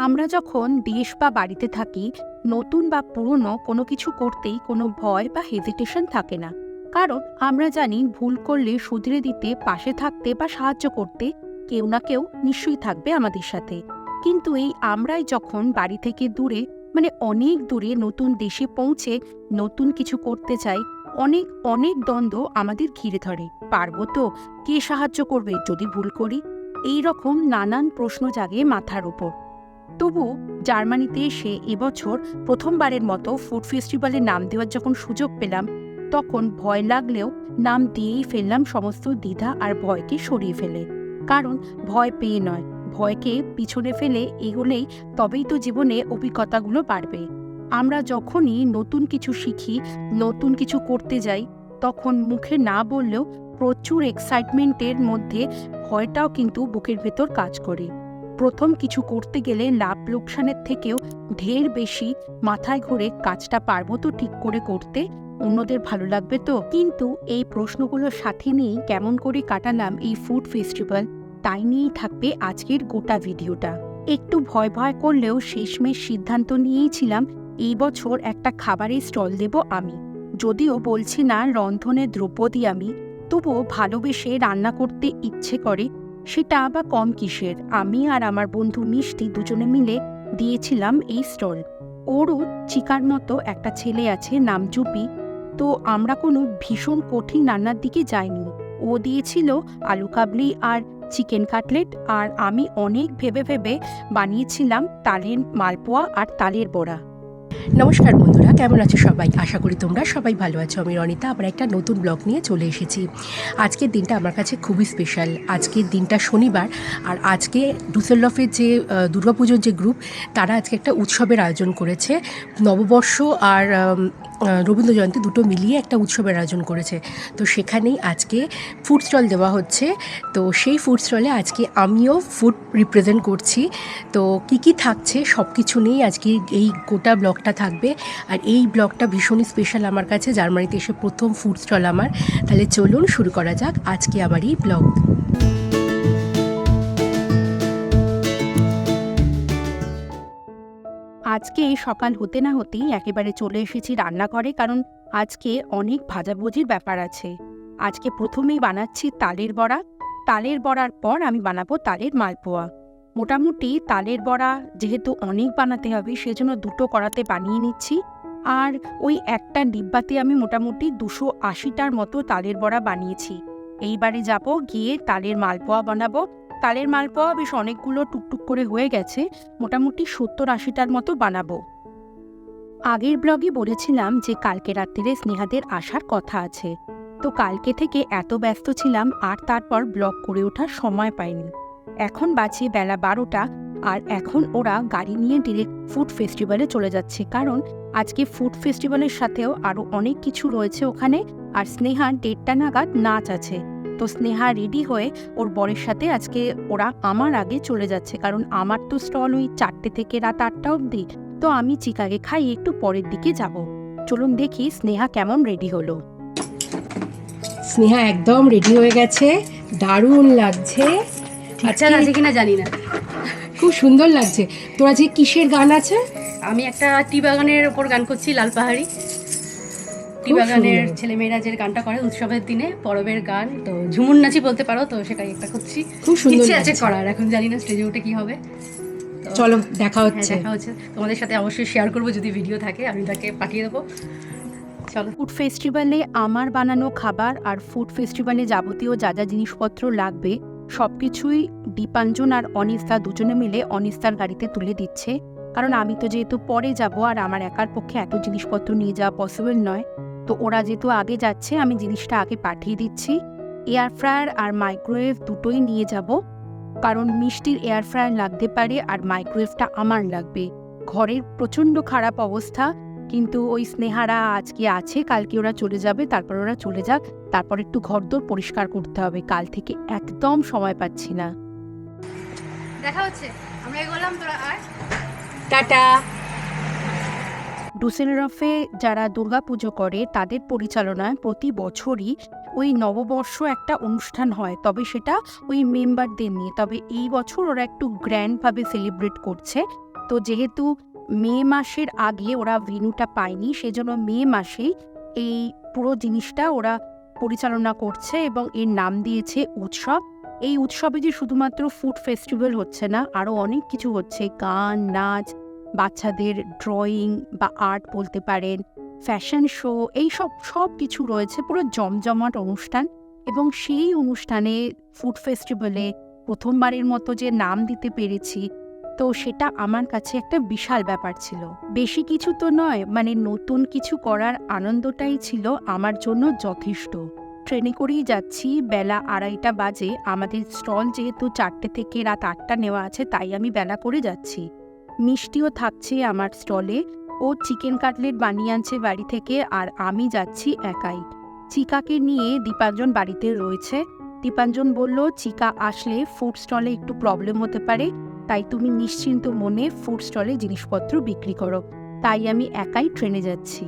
আমরা যখন দেশ বা বাড়িতে থাকি, নতুন বা পুরনো কোনো কিছু করতেই কোনো ভয় বা হেজিটেশন থাকে না। কারণ আমরা জানি ভুল করলে শুধরে দিতে, পাশে থাকতে বা সাহায্য করতে কেউ না কেউ নিশ্চয়ই থাকবে আমাদের সাথে। কিন্তু এই আমরাই যখন বাড়ি থেকে দূরে মানে অনেক দূরে নতুন দেশে পৌঁছে নতুন কিছু করতে চাই, অনেক অনেক দ্বন্দ্ব আমাদের ঘিরে ধরে। পারব তো? কে সাহায্য করবে যদি ভুল করি? এই রকম নানান প্রশ্ন জাগে মাথার উপর। তবু জার্মানিতে এসে এবছর প্রথমবারের মতো ফুড ফেস্টিভ্যালে নাম দেওয়ার যখন সুযোগ পেলাম, তখন ভয় লাগলেও নাম দিয়েই ফেললাম সমস্ত দ্বিধা আর ভয়কে সরিয়ে ফেলে। কারণ ভয় পেয়ে নয়, ভয়কে পিছনে ফেলে এগোলেই তবেই তো জীবনে অভিজ্ঞতাগুলো বাড়বে। আমরা যখনই নতুন কিছু শিখি, নতুন কিছু করতে যাই, তখন মুখে না বললেও প্রচুর এক্সাইটমেন্টের মধ্যে ভয়টাও কিন্তু বুকের ভেতর কাজ করে। প্রথম কিছু করতে গেলে লাভ লোকসানের থেকেও ঢের বেশি মাথায় ঘুরে কাজটা পারব তো ঠিক করে করতে। অন্যদের ভালো লাগবে তো? কিন্তু এই প্রশ্নগুলোর সাথে নিয়েই কেমন করে কাটালাম এই ফুড ফেস্টিভ্যাল, তাই নিয়েই থাকবে আজকের গোটা ভিডিওটা। একটু ভয় ভয় করলেও শেষমেশ সিদ্ধান্ত নিয়েইছিলাম এই বছর একটা খাবারের স্টল দেব আমি। যদিও বলছি না রন্ধনের দ্রৌপদী আমি, তবুও ভালোবেসে রান্না করতে ইচ্ছে করে সেটা বা কম কিসের? আমি আর আমার বন্ধু মিষ্টি দুজনে মিলে দিয়েছিলাম এই স্টল। ওরও চিকার মতো একটা ছেলে আছে, নাম জুপি। তো আমরা কোনো ভীষণ কঠিন রান্নার দিকে যাইনি। ও দিয়েছিল আলু কাবলি আর চিকেন কাটলেট আর আমি অনেক ভেবে ভেবে বানিয়েছিলাম তালের মালপোয়া আর তালের বড়া। নমস্কার বন্ধুরা, কেমন আছো সবাই? আশা করি তোমরা সবাই ভালো আছো। আমি রনিতা, আবার একটা নতুন ব্লগ নিয়ে চলে এসেছি। আজকের দিনটা আমার কাছে খুবই স্পেশাল আজকের দিনটা শনিবার, আর আজকে ডুসেলফের যে দুর্গাপুজোর যে গ্রুপ তারা আজকে একটা উৎসবের আয়োজন করেছে। নববর্ষ আর রবীন্দ্র জয়ন্তী দুটো মিলিয়ে একটা উৎসবের আয়োজন করেছে। তো সেখানেই আজকে ফুড স্টল দেওয়া হচ্ছে। তো সেই ফুড স্টলে আজকে আমিও ফুড রিপ্রেজেন্ট করছি। তো কি কি থাকছে সব কিছু নিয়েই আজকে এই গোটা ব্লগটা থাকবে। আর এই ব্লগটা ভীষণই স্পেশাল আমার কাছে। জার্মানিতে এসে প্রথম ফুড স্টল আমার। তাহলে চলুন, শুরু করা যাক। আজকে আমার এই ব্লগ আজকে সকাল হতে না হতেই একেবারে চলে এসেছি রান্নাঘরে, কারণ আজকে অনেক ভাজাভুজির ব্যাপার আছে। আজকে প্রথমেই বানাচ্ছি তালের বড়া। তালের বড়ার পর আমি বানাবো তালের মালপোয়া। মোটামুটি তালের বড়া যেহেতু অনেক বানাতে হবে, সেজন্য দুটো কড়াতে বানিয়ে নিচ্ছি। আর ওই একটা ডিব্বাতে আমি মোটামুটি দুশো আশিটার মতো তালের বড়া বানিয়েছি। এইবারে যাব গিয়ে তালের মালপোয়া বানাবো। তালের মালপোয়া বেশ অনেকগুলো টুকটুক করে হয়ে গেছে, মোটামুটি সত্তর আশিটার মতো বানাবো। আগের ব্লগে বলেছিলাম যে কালকে রাত্রিরে স্নেহাদের আসার কথা আছে। তো কালকে থেকে এত ব্যস্ত ছিলাম, আর তারপর ব্লগ করে ওঠার সময় পাইনি। এখন বাজে বেলা বারোটা আর এখন ওরা গাড়ি নিয়ে ডিরেক্ট ফুড ফেস্টিভ্যালে চলে যাচ্ছে। কারণ আজকে ফুড ফেস্টিভ্যালের সাথেও আরও অনেক কিছু রয়েছে ওখানে আর স্নেহার দেড়টা নাগাদ নাচ আছে। তো স্নেহা রেডি হয়ে ওর বরের সাথে আজকে ওরা আমার আগে চলে যাচ্ছে। কারণ আমার তো স্টল ওই চারটে থেকে রাত আটটা অবধি। তো আমি চিকাগে খাই, একটু পরের দিকে যাব। চলুন দেখি স্নেহা কেমন রেডি হলো। স্নেহা একদম রেডি হয়ে গেছে। দারুণ লাগছে। আচ্ছা আজকে আছে কিনা জানি না। খুব সুন্দর লাগছে। তোর আজকে কিসের গান আছে? আমি একটা টি বাগানের ওপর গান করছি লাল পাহাড়ি। টি বাগানের। ছেলেমেয়েরা যে গানটা করে উৎসবের দিনে পরবের গান তো ঝুমুর নাচি বলতে পারো তো সেটাই একটা করছি। খুব সুন্দর আছে করার এখন জানি না স্টেজে উঠে কি হবে। চলো দেখা হ্যাঁ হচ্ছে। দেখা হচ্ছে। তোমাদের সাথে অবশ্যই শেয়ার করব যদি ভিডিও থাকে আমি তাকে পাঠিয়ে দেবো। চলো। ফুড ফেস্টিভ্যালে আমার বানানো খাবার আর ফুড ফেস্টিভ্যালে যাবতীয় যা যা জিনিসপত্র লাগবে সব কিছুই দীপাঞ্জন আর অনিস্তা দুজনে মিলে অনিস্তার গাড়িতে তুলে দিচ্ছে। কারণ আমি তো যেহেতু পরে যাব আর আমার একার পক্ষে এত জিনিসপত্র নিয়ে যাওয়া পসিবল নয়, তো ওরা যেহেতু আগে যাচ্ছে, আমি জিনিসটা আগে পাঠিয়ে দিচ্ছি। এয়ার ফ্রায়ার আর মাইক্রোওয়েভ দুটোই নিয়ে যাব। কারণ মিষ্টির এয়ার ফ্রায়ার লাগতে পারে আর মাইক্রোওয়েভটা আমার লাগবে। ঘরের প্রচণ্ড খারাপ অবস্থা কিন্তু ওই স্নেহারা আজকে আছে? কালকে ওরা চলে যাবে তারপর ওরা চলে যাক। তারপর একটু ঘরদোর পরিষ্কার করতে হবে। কাল থেকে একদম সময় পাচ্ছি না। দেখা হচ্ছে। আমরা এগোলাম তোরা আর। টাটা। ডুসেলরফে যারা দুর্গাপুজো করে তাদের পরিচালনায় প্রতি বছরই ওই নববর্ষ একটা অনুষ্ঠান হয়। তবে সেটা ওই মেম্বারদের নিয়ে। তবে এই বছর ওরা একটু গ্র্যান্ডভাবে সেলিব্রেট করছে। তো যেহেতু মে মাসের আগে ওরা ভেন্যুটা পায়নি, সেজন্য মে মাসেই এই পুরো জিনিসটা ওরা পরিচালনা করছে এবং এর নাম দিয়েছে উৎসব। এই উৎসবে যে শুধুমাত্র ফুড ফেস্টিভ্যাল হচ্ছে না আরও অনেক কিছু হচ্ছে। গান, নাচ, বাচ্চাদের ড্রয়িং বা আর্ট বলতে পারেন, ফ্যাশন শো, এই সব সব কিছু রয়েছে, পুরো জমজমাট অনুষ্ঠান। এবং সেই অনুষ্ঠানে ফুড ফেস্টিভ্যালে প্রথমবারের মতো যে নাম দিতে পেরেছি তো সেটা আমার কাছে একটা বিশাল ব্যাপার ছিল। বেশি কিছু তো নয় মানে নতুন কিছু করার আনন্দটাই ছিল আমার জন্য যথেষ্ট। ট্রেনে করেই যাচ্ছি, বেলা আড়াইটা বাজে, আমাদের স্টল যেহেতু চারটে থেকে রাত আটটা নেওয়া আছে, তাই আমি বেলা করে যাচ্ছি। মিষ্টিও থাকছে আমার স্টলে, ও চিকেন কাটলেট বানিয়ে আনছে বাড়ি থেকে, আর আমি যাচ্ছি একাই। চিকাকে নিয়ে দীপাঞ্জন বাড়িতে রয়েছে। দীপাঞ্জন বলল, চিকা আসলে ফুড স্টলে একটু প্রবলেম হতে পারে তাই তুমি নিশ্চিন্ত মনে ফুড স্টলে জিনিসপত্র বিক্রি করো। তাই আমি একাই ট্রেনে যাচ্ছি।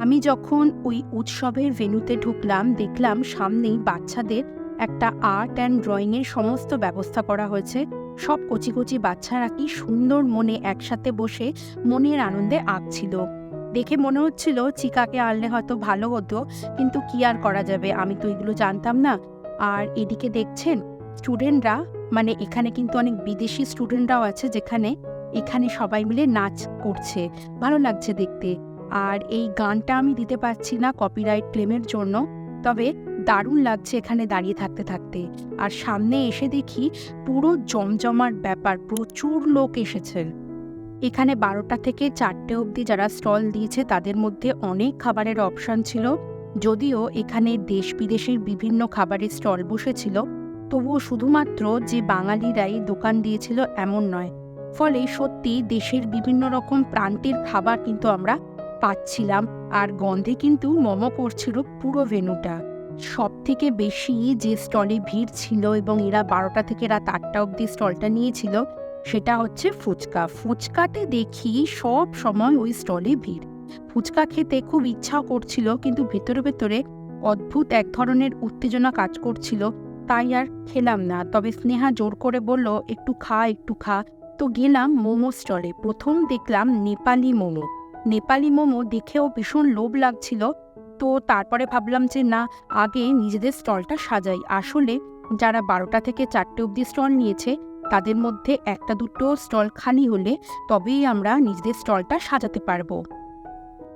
আমি যখন ওই উৎসবের ভেন্যুতে ঢুকলাম, দেখলাম সামনেই বাচ্চাদের একটা আর্ট অ্যান্ড ড্রয়িংয়ের সমস্ত ব্যবস্থা করা হয়েছে। সব কচি কচি বাচ্চারা কি সুন্দর মনে একসাথে বসে মনের আনন্দে আঁকছিল। দেখে মনে হচ্ছিল, চিকাকে আনলে হয়তো ভালো হতো, কিন্তু কি আর করা যাবে? আমি তো এগুলো জানতাম না। আর এদিকে দেখছেন স্টুডেন্টরা মানে এখানে কিন্তু অনেক বিদেশি স্টুডেন্টরাও আছে যেখানে এখানে সবাই মিলে নাচ করছে। ভালো লাগছে দেখতে। আর এই গানটা আমি দিতে পারছি না কপিরাইট ক্লেমের জন্য, তবে দারুণ লাগছে এখানে দাঁড়িয়ে থাকতে থাকতে। আর সামনে এসে দেখি পুরো জমজমার ব্যাপার, প্রচুর লোক এসেছেন এখানে বারোটা থেকে চারটে অবধি যারা স্টল দিয়েছে, তাদের মধ্যে অনেক খাবারের অপশান ছিল। যদিও এখানে দেশ বিদেশের বিভিন্ন খাবারের স্টল বসেছিল তবুও শুধুমাত্র যে বাঙালিরাই দোকান দিয়েছিল এমন নয়, ফলে সত্যি দেশের বিভিন্ন রকম প্রান্তের খাবার কিন্তু আমরা পাচ্ছিলাম আর গন্ধে কিন্তু মম করছিল পুরো ভেনুটা সব থেকে বেশি যে স্টলে ভিড় ছিল এবং এরা বারোটা থেকে রাত আটটা অবধি স্টলটা নিয়েছিল, সেটা হচ্ছে ফুচকা। ফুচকাতে দেখি সব সময় ওই স্টলে ভিড়। ফুচকা খেতে খুব ইচ্ছাও করছিল, কিন্তু ভেতরে ভেতরে অদ্ভুত এক ধরনের উত্তেজনা কাজ করছিল। তাই আর খেলাম না। তবে স্নেহা জোর করে বলল, একটু খা একটু খা। তো গেলাম মোমো স্টলে প্রথম দেখলাম নেপালি মোমো। নেপালি মোমো দেখেও ভীষণ লোভ লাগছিল। তো তারপরে ভাবলাম যে, না, আগে নিজেদের স্টলটা সাজাই। আসলে যারা বারোটা থেকে চারটে অবধি স্টল নিয়েছে, তাদের মধ্যে একটা দুটো স্টল খালি হলে তবেই আমরা নিজেদের স্টলটা সাজাতে পারব।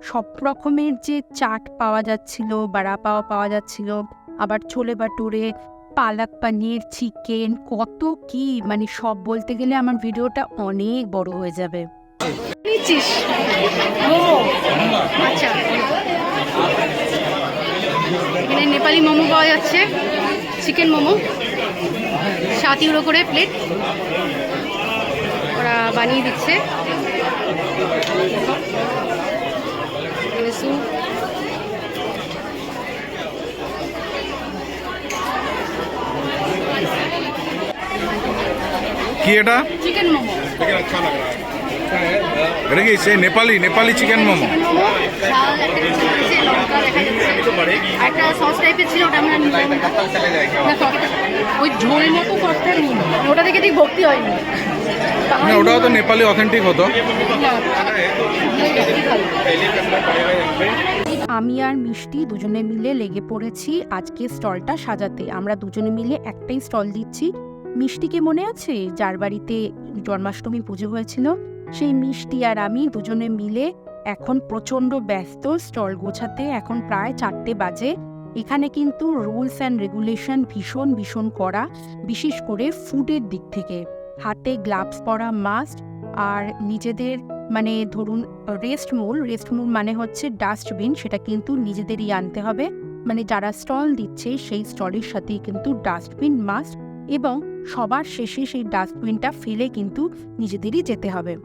সব রকমের যে চাট পাওয়া যাচ্ছিল, বাড়া পাওয়া পাওয়া যাচ্ছিল, আবার ছোলে বাটুরে পালাক পানির চিকেন কত কি? মানে সব বলতে গেলে আমার ভিডিওটা অনেক বড় হয়ে যাবে। আচ্ছা। এখানে নেপালি মোমো পাওয়া যাচ্ছে। চিকেন মোমো। সাত ইউরো করে প্লেট। ওরা বানিয়ে দিচ্ছে। কি এটা? চিকেন মোমো। এটা কি সেই নেপালি নেপালি চিকেন মোমো? একটা সস টাইপের ছিল ওটা আমরা নিলাম। না। না, তরকারি- ওই ঝোল মতো সসটা নিই ওটা দেখে ঠিক ভক্তি হয়নি। মানে ওটাও তো নেপালি অথেন্টিক হতো। আমি আর মিষ্টি দুজনে মিলে লেগে পড়েছি আজকে স্টলটা সাজাতে। আমরা দুজনে মিলে একটাই স্টল দিচ্ছি। মিষ্টিকে মনে আছে? যার বাড়িতে জন্মাষ্টমী পুজো হয়েছিল। সেই মিষ্টি আর আমি দুজনে মিলে এখন প্রচণ্ড ব্যস্ত, স্টল গোছাতে এখন প্রায় চারটে বাজে। এখানে কিন্তু রুলস অ্যান্ড রেগুলেশন ভীষণ ভীষণ করা, বিশেষ করে ফুডের দিক থেকে। হাতে গ্লাভস পরা মাস্ট আর নিজেদের মানে ধরুন রেস্ট মূল রেস্ট মূল মানে হচ্ছে ডাস্টবিন, সেটা কিন্তু নিজেদেরই আনতে হবে। মানে যারা স্টল দিচ্ছে, সেই স্টলের সাথেই কিন্তু ডাস্টবিন মাস্ট এবং সবার শেষে সেই ডাস্টবিনটা ফেলে কিন্তু নিজেদেরই যেতে হবে।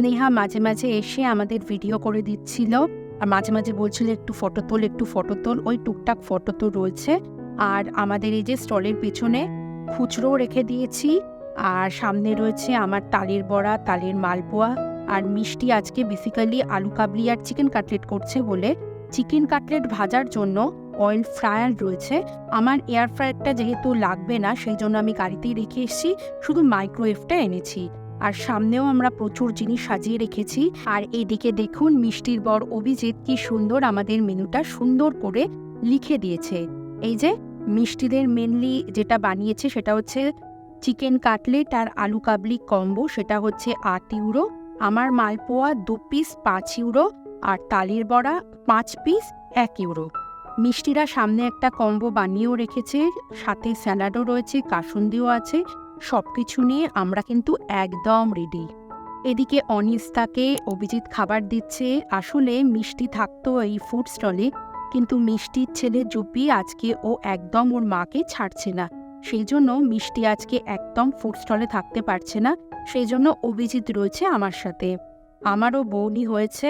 নেহা মাঝে মাঝে এসে আমাদের ভিডিও করে দিচ্ছিল আর মাঝে মাঝে বলছিল, একটু ফটো তোল, একটু ফটো তোল। ওই টুকটাক ফটো তো রয়েছে। আর আমাদের এই যে স্টলের পেছনে খুচরো রেখে দিয়েছি। আর সামনে রয়েছে আমার তালের বড়া, তালের মালপোয়া। আর মিষ্টি আজকে বেসিক্যালি আলু কাবলি আর চিকেন কাটলেট করছে বলে। চিকেন কাটলেট ভাজার জন্য অয়েল ফ্রায়ার রয়েছে। আমার এয়ার ফ্রায়ারটা যেহেতু লাগবে না সেই জন্য আমি গাড়িতেই রেখে এসেছি। শুধু মাইক্রোওয়েভটা এনেছি। আর সামনেও আমরা প্রচুর জিনিস সাজিয়ে রেখেছি। আর এদিকে দেখুন, মিষ্টির বর অভিজিৎ কি সুন্দর আমাদের মেনুটা সুন্দর করে লিখে দিয়েছে। এই যে, মিষ্টিদের মেনলি যেটা বানিয়েছে সেটা হচ্ছে চিকেন কাটলেট আর আলু কাবলি কম্বো সেটা হচ্ছে আট ইউরো। আমার মালপোয়া দু পিস পাঁচ ইউরো। আর তালের বড়া পাঁচ পিস এক ইউরো। মিষ্টিরা সামনে একটা কম্বো বানিয়েও রেখেছে, সাথে স্যালাডও রয়েছে, কাসুন্দিও আছে সব কিছু নিয়ে আমরা কিন্তু একদম রেডি এদিকে অনিস্তাকে অভিজিৎ খাবার দিচ্ছে, আসলে মিষ্টি থাকতো এই ফুড স্টলে কিন্তু মিষ্টির ছেলে জুপি আজকে ও একদম ওর মাকে ছাড়ছে না। সেই জন্য মিষ্টি আজকে একদম ফুড স্টলে থাকতে পারছে না, সেই জন্য অভিজিৎ রয়েছে আমার সাথে। আমারও বৌনি হয়েছে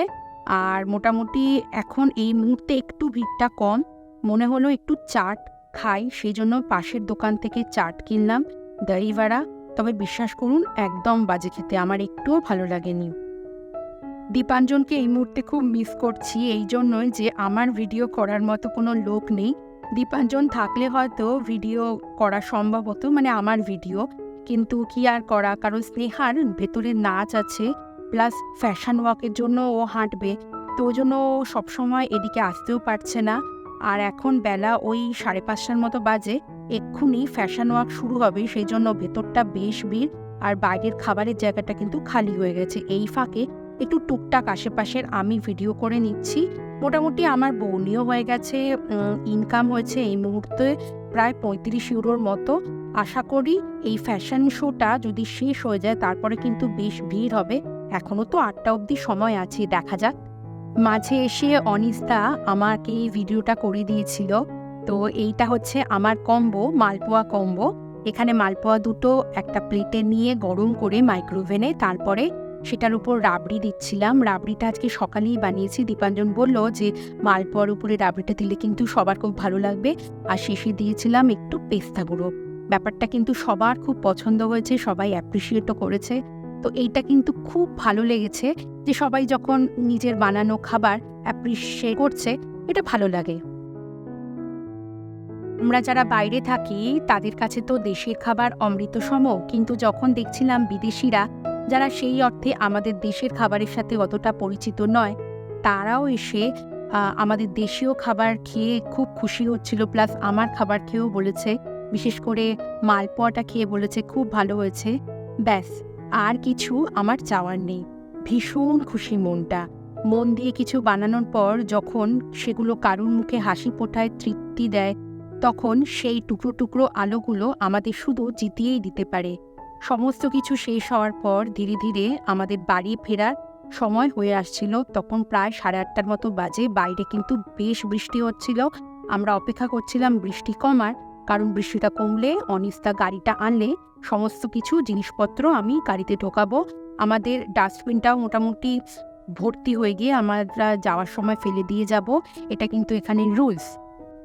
আর মোটামুটি এখন এই মুহূর্তে একটু ভিড়টা কম। মনে হলো একটু চাট খাই, সেই জন্য পাশের দোকান থেকে চাট কিনলাম, দইভাড়া। তবে বিশ্বাস করুন, একদম বাজে খেতে। আমার একটুও ভালো লাগেনি। দীপাঞ্জনকে এই মুহূর্তে খুব মিস করছি, এই জন্যই যে আমার ভিডিও করার মতো কোনো লোক নেই। দীপাঞ্জন থাকলে হয়তো ভিডিও করা সম্ভব হতো মানে আমার ভিডিও কিন্তু কি আর করা? কারণ স্নেহার ভেতরে নাচ আছে প্লাস ফ্যাশন ওয়াকের জন্য ও হাঁটবে। তো ওই জন্য ও সবসময় এদিকে আসতেও পারছে না। আর এখন বেলা ওই সাড়ে পাঁচটার মতো বাজে। এক্ষুনি ফ্যাশন ওয়াক শুরু হবে, সেই জন্য ভেতরটা বেশ ভিড়। আর বাইরের খাবারের জায়গাটা কিন্তু খালি হয়ে গেছে। এই ফাঁকে একটু টুকটাক আশেপাশের আমি ভিডিও করে নিচ্ছি। মোটামুটি আমার বৌনিও হয়ে গেছে ইনকাম হয়েছে এই মুহূর্তে প্রায় পঁয়ত্রিশ ইউরোর মতো। আশা করি এই ফ্যাশন শোটা যদি শেষ হয়ে যায়, তারপরে কিন্তু বেশ ভিড় হবে। এখনও তো আটটা অবধি সময় আছে, দেখা যাক। মাঝে এসে অনিস্তা আমাকে এই ভিডিওটা করে দিয়েছিল। তো এইটা হচ্ছে আমার কম্বো, মালপোয়া কম্বো। এখানে মালপোয়া দুটো একটা প্লেটে নিয়ে গরম করে মাইক্রোওভেনে তারপরে সেটার উপর রাবড়ি দিচ্ছিলাম। রাবড়িটা আজকে সকালেই বানিয়েছি। দীপাঞ্জন বলল যে, মালপোয়ার উপরে রাবড়িটা দিলে কিন্তু সবার খুব ভালো লাগবে। আর শেষে দিয়েছিলাম একটু পেস্তা গুঁড়ো। ব্যাপারটা কিন্তু সবার খুব পছন্দ হয়েছে, সবাই অ্যাপ্রিসিয়েটও করেছে। তো এইটা কিন্তু খুব ভালো লেগেছে যে সবাই যখন নিজের বানানো খাবার অ্যাপ্রিসিয়েট করছে, এটা ভালো লাগে। আমরা যারা বাইরে থাকি, তাদের কাছে তো দেশের খাবার অমৃত সম কিন্তু যখন দেখছিলাম বিদেশিরা, যারা সেই অর্থে আমাদের দেশের খাবারের সাথে অতটা পরিচিত নয়, তারাও এসে আমাদের দেশীয় খাবার খেয়ে খুব খুশি হচ্ছিল প্লাস আমার খাবার খেয়েও বলেছে, বিশেষ করে মালপোয়াটা খেয়ে বলেছে, খুব ভালো হয়েছে। ব্যাস। আর কিছু আমার চাওয়ার নেই। ভীষণ খুশি মনটা। মন দিয়ে কিছু বানানোর পর যখন সেগুলো কারুর মুখে হাসি ফোটায় তৃপ্তি দেয়, তখন সেই টুকরো টুকরো আলোগুলো আমাদের শুধু জিতিয়েই দিতে পারে। সমস্ত কিছু শেষ হওয়ার পর ধীরে ধীরে আমাদের বাড়ি ফেরার সময় হয়ে আসছিল। তখন প্রায় সাড়ে আটটার মতো বাজে। বাইরে কিন্তু বেশ বৃষ্টি হচ্ছিল। আমরা অপেক্ষা করছিলাম বৃষ্টি কমার। কারণ বৃষ্টিটা কমলে, অনিস্তা গাড়িটা আনলে সমস্ত কিছু জিনিসপত্র আমি গাড়িতে ঢোকাবো। আমাদের ডাস্টবিনটাও মোটামুটি ভর্তি হয়ে গিয়ে আমরা যাওয়ার সময় ফেলে দিয়ে যাব। এটা কিন্তু এখানে রুলস।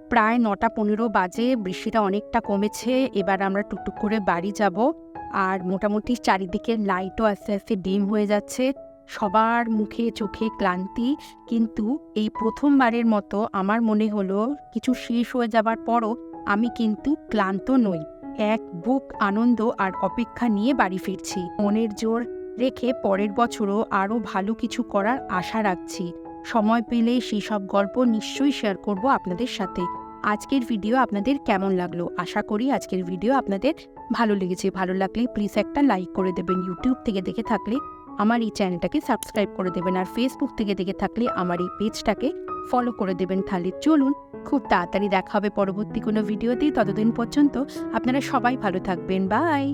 প্রায় নটা পনেরো বাজে, বৃষ্টিটা অনেকটা কমেছে, এবার আমরা টুকটুক করে বাড়ি যাব। আর মোটামুটি চারিদিকে লাইটও আস্তে আস্তে ডিম হয়ে যাচ্ছে। সবার মুখে চোখে ক্লান্তি। কিন্তু এই প্রথমবারের মতো আমার মনে হলো, কিছু শেষ হয়ে যাবার পরও আমি কিন্তু ক্লান্ত নই। এক বুক আনন্দ আর অপেক্ষা নিয়ে বাড়ি ফিরছি। মনের জোর রেখে পরের বছরও আরও ভালো কিছু করার আশা রাখছি। সময় পেলে সেই সব গল্প নিশ্চয়ই শেয়ার করব আপনাদের সাথে। আজকের ভিডিও আপনাদের কেমন লাগল? আশা করি আজকের ভিডিও আপনাদের ভালো লেগেছে। ভালো লাগলে প্লিজ একটা লাইক করে দেবেন। ইউটিউব থেকে দেখে থাকলে আমার এই চ্যানেলটাকে সাবস্ক্রাইব করে দেবেন। আর ফেসবুক থেকে দেখে থাকলে আমার এই পেজটাকে ফলো করে দেবেন তাহলে চলুন, খুব তাড়াতাড়ি দেখা হবে পরবর্তী কোনো ভিডিওতেই ততদিন পর্যন্ত আপনারা সবাই ভালো থাকবেন। বাই